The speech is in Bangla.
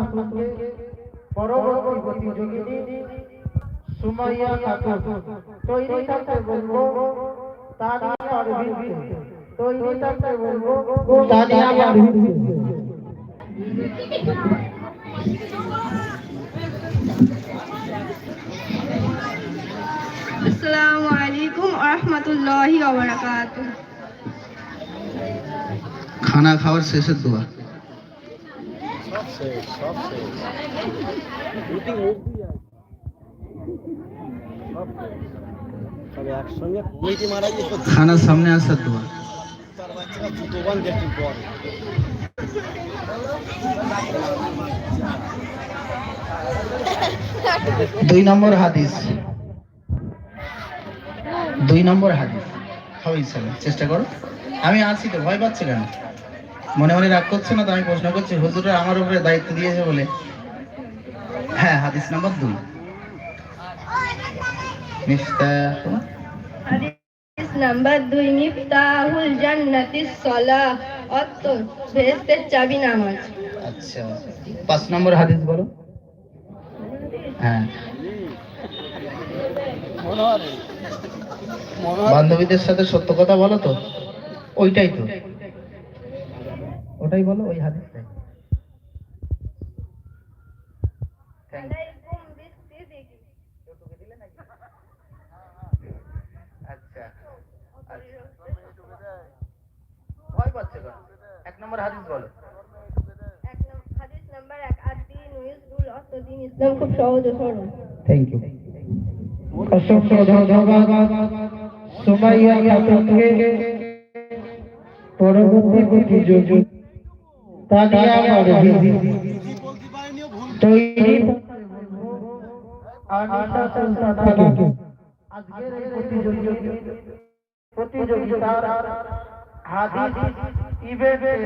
খাতুনকে পরবর্তী প্রতিযোগিনী সুমাইয়া খাতুন তৈরি থাকতে বলব তানিয়া তৈরি থাকতে বলব তানিয়া আসসালামু আলাইকুম রহমতুল্লাহি ওবরাকাতুহ। খানা খাওয়ার শেষের দোয়া। তবে একসঙ্গে কমিটি মারা গিয়ে খানার সামনে আসার দোয়া তার বাচ্চারা দুটো দেখি পর। দুই নম্বর হাদিস। দুই নম্বর হাদিস। হবে চেষ্টা করো। আমি আছি তো ভয় পাচ্ছি কেন? মনে মনে রাগ করছে না তো আমি প্রশ্ন করছি হুজুরা আমার উপরে দায়িত্ব দিয়েছে বলে? হ্যাঁ হাদিস নাম্বার দুই। মিফতাহ হাদিস নাম্বার দুই মিফতাহুল জান্নাতিস সালাহ অর্থ বেহেশতের চাবি নামাজ আচ্ছা পাঁচ নম্বর হাদিস বলো। হ্যাঁ। বান্ধবীদের সাথে সত্য কথা বলো তো? ওইটাই তো। ওটাই বলো ওই হাদিসটাই আচ্ছা। ভয় পাচ্ছে এক নম্বর হাদিস বলো। ইসলাম খুব সহজ ও সরল থ্যাংক ইউ অসংখ্য ধন্যবাদ সুমাইয়া খাতুনকে পরবর্তী তানিয়া পারভিন বলতে পারেনি ভুল তৈরি আনিসা সুলতানাকে আজকের এই প্রতিযোগিতা প্রতিযোগিতার হাদিস ইভেন্টের